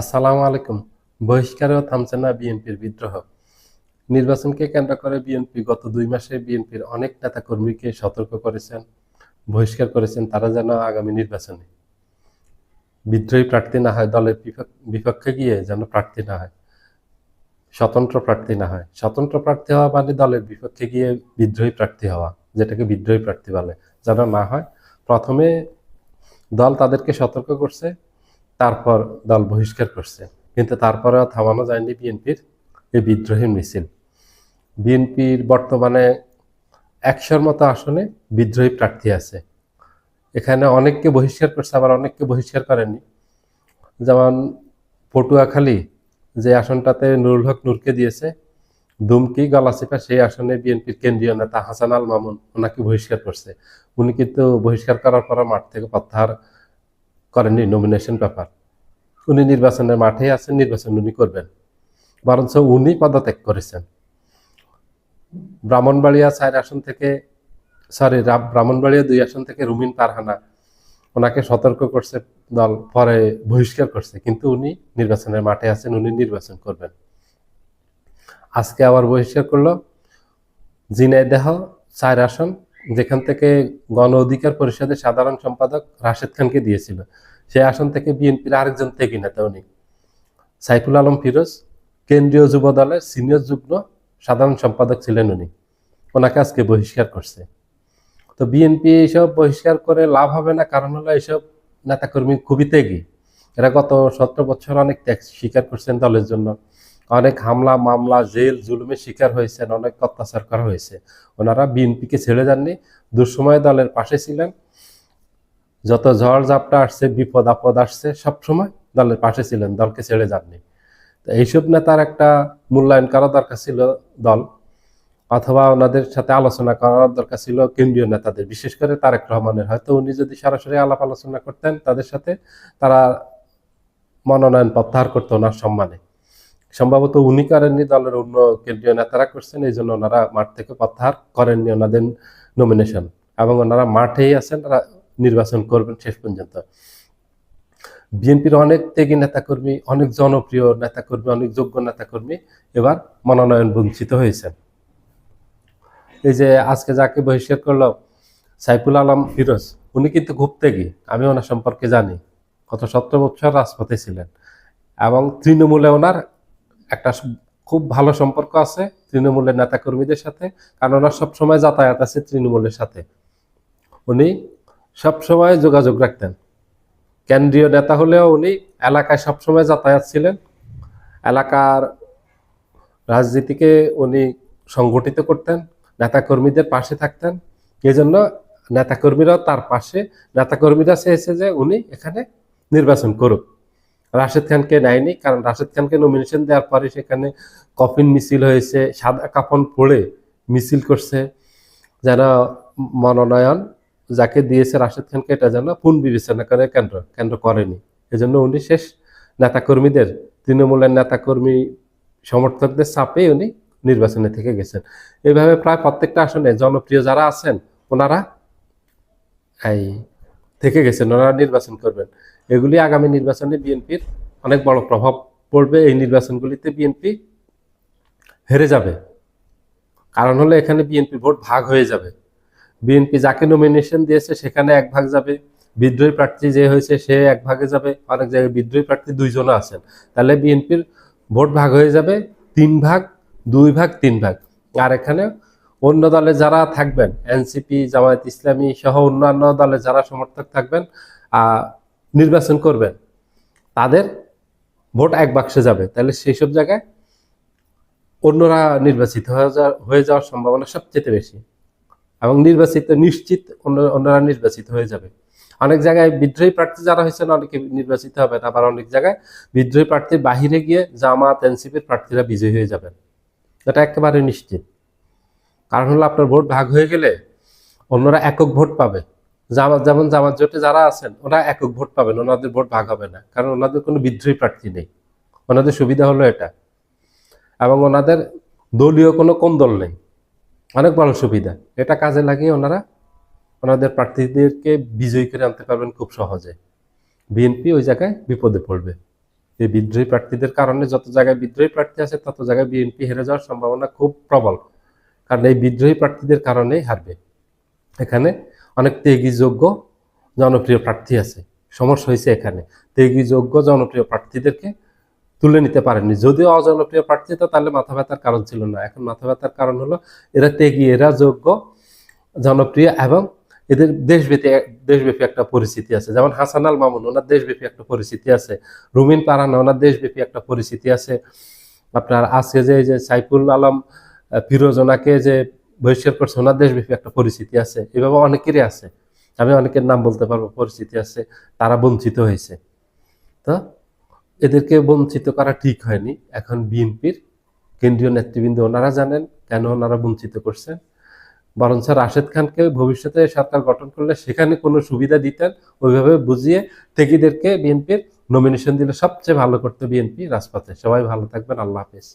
আসসালামু আলাইকুম। বহিষ্কারেও থামছে না বিএনপির বিদ্রোহ। নির্বাচনকে কেন্দ্র করে বিএনপি গত দুই মাসে বিএনপির অনেক নেতা কর্মীকে সতর্ক করেছেন, বহিষ্কার করেছেন তারা যেন আগামী নির্বাচনে। বিদ্রোহী প্রার্থী না হয়, দলের বিপক্ষে গিয়ে যেন প্রার্থী না হয়, স্বতন্ত্র প্রার্থী না হয়। স্বতন্ত্র প্রার্থী হওয়া মানে দলের বিপক্ষে গিয়ে বিদ্রোহী প্রার্থী হওয়া, যেটাকে বিদ্রোহী প্রার্থী বলে। যেন না হয়, প্রথমে দল তাদেরকে সতর্ক করছে তারপর দল বহিষ্কার করছে। কিন্তু তারপরেও থামানো যায়নি বিএনপির এই বিদ্রোহী মিছিল। বিএনপির বর্তমানে একশোর মতো আসনে বিদ্রোহী প্রার্থী আছে। এখানে অনেককে বহিষ্কার করছে, আবার অনেককে বহিষ্কার করেনি। যেমন পটুয়াখালী যে আসনটাতে নুরুল হক নূরকে দিয়েছে, দুমকি গলাচিপা সেই আসনে বিএনপির কেন্দ্রীয় নেতা হাসান আল মামুন ওনাকে বহিষ্কার করছে। উনি কিন্তু বহিষ্কার করার পর মাঠ থেকে প্রত্যাহার করেননি নমিনেশন পেপার। উনি নির্বাচনের মাঠেই আছেন, নির্বাচন উনি করবেন। বরঞ্চ উনি পদত্যাগ করেছেন। ব্রাহ্মণবাড়িয়া চার আসন থেকে সরি ব্রাহ্মণবাড়িয়া দুই আসন থেকে রুমিন পারহানা, ওনাকে সতর্ক করছে দল, পরে বহিষ্কার করছে। কিন্তু উনি নির্বাচনের মাঠে আছেন, উনি নির্বাচন করবেন। আজকে আবার বহিষ্কার করল। জিনাইদেহ চার আসন যেখান থেকে গণ অধিকার পরিষদের সাধারণ সম্পাদক রাশেদ খানকে দিয়েছিল। সেই আসন থেকে বিএনপির আরেকজন থেকে নেতা উনি। সাইফুল আলম ফিরোজ, কেন্দ্রীয় যুব দলের সিনিয়র যুগ্ম সাধারণ সম্পাদক ছিলেন উনি। ওনাকে আজকে বহিষ্কার করছে। তো বিএনপি এইসব বহিষ্কার করে লাভ হবে না, কারণ হলো এইসব নেতাকর্মী খুবই ত্যাগী। এরা গত সতেরো বছর অনেক ত্যাগ স্বীকার করছেন দলের জন্য। অনেক হামলা, মামলা, জেল, জুলুমের শিকার হয়েছেন অনেক অত্যাচার করা হয়েছে। ওনারা বিএনপিকে ছেড়ে যাননি, দুঃসময় দলের পাশে ছিলেন। যত ঝড় ঝাপটা আসছে, বিপদ আপদ আসছে, সবসময় দলের পাশে ছিলেন, দলকে ছেড়ে যাননি। তো এইসব নেতার একটা মূল্যায়ন করা দরকার ছিল দল, অথবা ওনাদের সাথে আলোচনা করার দরকার ছিল কেন্দ্রীয় নেতাদের, বিশেষ করে তারেক রহমানের। হয়তো উনি যদি সরাসরি আলাপ আলোচনা করতেন, তাদের সাথে তারা মনোনয়ন প্রত্যাহার করতো ওনার সম্মানে। সম্ভবত উনি করেননি দলের অন্য কেন্দ্রীয় নেতারা করছেন, এই জন্য ওনারা মাঠ থেকে প্রত্যাহার করেননি ওনাদের নমিনেশন এবং ওনারা মাঠেই আছেন তারা নির্বাচন করবেন শেষ পর্যন্ত। বিএনপির অনেক ত্যাগী নেতাকর্মী, অনেক জনপ্রিয় নেতাকর্মী, অনেক যোগ্য নেতাকর্মী এবার মনোনয়ন বঞ্চিত হয়েছেন। এই যে আজকে যাকে বহিষ্কার করল সাইফুল আলম ফিরোজ, উনি কিন্তু খুব ত্যাগী, আমি ওনার সম্পর্কে জানি। গত সতেরো বছর রাজপথে ছিলেন এবং তৃণমূলে ওনার একটা খুব ভালো সম্পর্ক আছে তৃণমূলের নেতাকর্মীদের সাথে, কারণ ওনার সবসময় যাতায়াত আছে তৃণমূলের সাথে। উনি সবসময় যোগাযোগ রাখতেন। কেন্দ্রীয় নেতা হলেও উনি এলাকায় সবসময় যাতায়াত ছিলেন। এলাকার রাজনীতিকে উনি সংগঠিত করতেন, নেতাকর্মীদের পাশে থাকতেন। এই জন্য নেতাকর্মীরাও তার পাশে, নেতাকর্মীরা চেয়েছে যে উনি এখানে নির্বাচন করুক। রাশেদ খানকে নেয়নি, কারণ রাশেদ খানকে নমিনেশন দেওয়ার পরে সেখানে কফিন মিছিল হয়েছে, সাদা কাফন পড়ে মিছিল করছে যেন মনোনয়ন যাকে দিয়েছে রাশেদ খানকে এটা যেন পুন বিবেচনা করে কেন্দ্র কেন্দ্র করেনি। এজন্য উনি শেষ নেতাকর্মীদের, তৃণমূলের নেতাকর্মী সমর্থকদের চাপে উনি নির্বাচনে থেকে গেছেন। এইভাবে প্রায় প্রত্যেকটা আসনে জনপ্রিয় যারা আছেন, ওনারা এই থেকে গেছেন, ওনারা নির্বাচন করবেন। এগুলি আগামী নির্বাচনে বিএনপির অনেক বড় প্রভাব পড়বে। এই নির্বাচনগুলিতে বিএনপি হেরে যাবে। কারণ হলো এখানে বিএনপি ভোট ভাগ হয়ে যাবে। বিএনপি যাকে নমিনেশন দিয়েছে সেখানে এক ভাগ যাবে। বিদ্রোহী প্রার্থী যে হয়েছে সে এক ভাগে যাবে। অনেক জায়গায় বিদ্রোহী প্রার্থী দুইজনও আছেন। তাহলে বিএনপির ভোট ভাগ হয়ে যাবে তিন ভাগ, দুই ভাগ, তিন ভাগ। আর এখানে অন্য দলে যারা থাকবেন, এনসিপি, জামায়াত ইসলামী সহ অন্যান্য দলে যারা সমর্থক থাকবেন নির্বাচন করবেন, তাদের ভোট এক বাক্সে যাবে। তাহলে সেই সব জায়গায় অন্যরা নির্বাচিত হয়ে যাওয়ার সম্ভাবনা সবচেয়ে বেশি এবং নির্বাচিত নিশ্চিত অন্য অন্যরা নির্বাচিত হয়ে যাবে। অনেক জায়গায় বিদ্রোহী প্রার্থী যারা হয়েছেন অনেকে নির্বাচিত হবেন আবার অনেক জায়গায় বিদ্রোহী প্রার্থীর বাহিরে গিয়ে জামাত, এনসিপির প্রার্থীরা বিজয়ী হয়ে যাবেন। এটা একেবারে নিশ্চিত। কারণ হলো আপনার ভোট ভাগ হয়ে গেলে অন্যরা একক ভোট পাবে। জামাত যেমন জামাত জোটে যারা আছেন, ওরা একক ভোট পাবেন, ওনাদের ভোট ভাগ হবে না। কারণ ওনাদের কোনো বিদ্রোহী প্রার্থী নেই। ওনাদের সুবিধা হলো এটা। এবং ওনাদের দলীয় কোনো কোন দল নেই। অনেক বড় সুবিধা। এটা কাজে লাগিয়ে ওনারা ওনাদের প্রার্থীদেরকে বিজয়ী করে আনতে পারবেন খুব সহজে। বিএনপি ওই জায়গায় বিপদে পড়বে। এই বিদ্রোহী প্রার্থীদের কারণে যত জায়গায় বিদ্রোহী প্রার্থী আছে, তত জায়গায় বিএনপি হেরে যাওয়ার সম্ভাবনা খুব প্রবল। কারণ এই বিদ্রোহী প্রার্থীদের কারণেই হারবে। এখানে অনেক ত্যাগী যোগ্য জনপ্রিয় প্রার্থী আছে। সমস্যা হয়েছে এখানে। ত্যাগী যোগ্য জনপ্রিয় প্রার্থীদেরকে তুলে নিতে পারেননি। যদিও অজনপ্রিয় প্রার্থী তো, তাহলে মাথা ব্যথার কারণ ছিল না। এখন মাথা ব্যথার কারণ হলো এরা ত্যাগী, এরা যোগ্য, জনপ্রিয় এবং এদের দেশব্যাপী দেশব্যাপী একটা পরিস্থিতি আছে। যেমন হাসান আল মামুন, ওনার দেশব্যাপী একটা পরিস্থিতি আছে। রুমিন পারানা, ওনার দেশব্যাপী একটা পরিস্থিতি আছে। আপনার আজকে যে যে সাইফুল আলম ফিরোজ ওনাকে যে বহিষ্কার করছে, ওনার দেশব্যাপী একটা পরিচিতি আছে। এভাবে অনেকেরই আছে। আমি অনেকের নাম বলতে পারব পরিচিতি আছে, তারা বঞ্চিত হয়েছে। তো এদেরকে বঞ্চিত করা ঠিক হয়নি। এখন বিএনপির কেন্দ্রীয় নেতৃবৃন্দ ওনারা জানেন কেন ওনারা বঞ্চিত করছেন। বরঞ্চ রাশেদ খানকে ভবিষ্যতে সরকার গঠন করলে সেখানে কোনো সুবিধা দিতেন, ওইভাবে বুঝিয়ে তেগিদেরকে বিএনপির নমিনেশন দিলে সবচেয়ে ভালো করতে বিএনপি রাজপথে। সবাই ভালো থাকবেন, আল্লাহ হাফেজ।